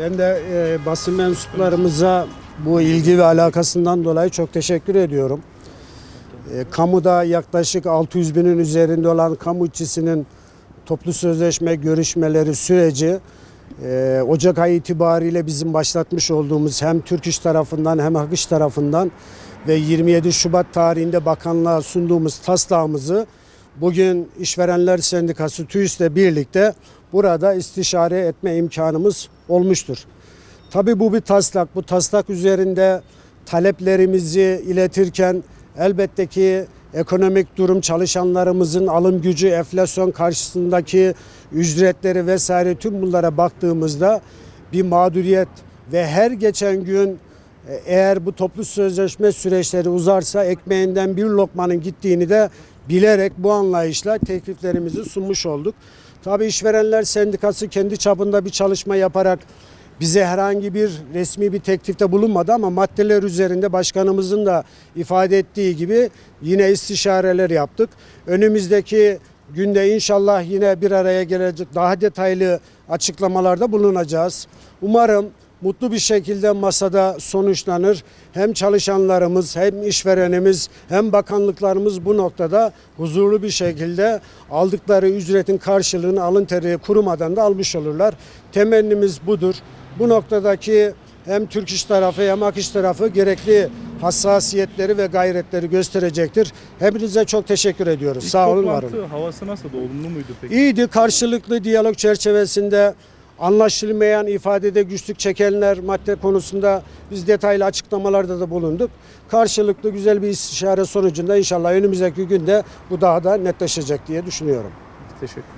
Ben de e, basın mensuplarımıza bu ilgi ve alakasından dolayı çok teşekkür ediyorum. E, kamuda yaklaşık 600 binin üzerinde olan kamu işçisinin toplu sözleşme görüşmeleri süreci e, Ocak ayı itibariyle bizim başlatmış olduğumuz hem Türk İş tarafından hem Hak İş tarafından ve 27 Şubat tarihinde bakanlığa sunduğumuz taslağımızı bugün İşverenler Sendikası TÜİS'le birlikte burada istişare etme imkanımız olmuştur. Tabii bu bir taslak. Bu taslak üzerinde taleplerimizi iletirken elbette ki ekonomik durum çalışanlarımızın alım gücü, enflasyon karşısındaki ücretleri vesaire tüm bunlara baktığımızda bir mağduriyet ve her geçen gün e, eğer bu toplu sözleşme süreçleri uzarsa ekmeğinden bir lokmanın gittiğini de bilerek bu anlayışla tekliflerimizi sunmuş olduk. Tabii işverenler sendikası kendi çapında bir çalışma yaparak bize herhangi bir resmi bir teklifte bulunmadı ama maddeler üzerinde başkanımızın da ifade ettiği gibi yine istişareler yaptık. Önümüzdeki günde inşallah yine bir araya gelecek daha detaylı açıklamalarda bulunacağız. Umarım mutlu bir şekilde masada sonuçlanır. Hem çalışanlarımız hem işverenimiz hem bakanlıklarımız bu noktada huzurlu bir şekilde aldıkları ücretin karşılığını alın teri kurumadan da almış olurlar. Temennimiz budur. Bu noktadaki hem Türk İş tarafı hem Ak İş tarafı gerekli hassasiyetleri ve gayretleri gösterecektir. Hepinize çok teşekkür ediyoruz. İlk Sağ olun, var olun. havası nasıldı? Olumlu muydu peki? İyiydi. Karşılıklı diyalog çerçevesinde anlaşılmayan ifadede güçlük çekenler madde konusunda biz detaylı açıklamalarda da bulunduk. Karşılıklı güzel bir istişare sonucunda inşallah önümüzdeki günde bu daha da netleşecek diye düşünüyorum. Teşekkür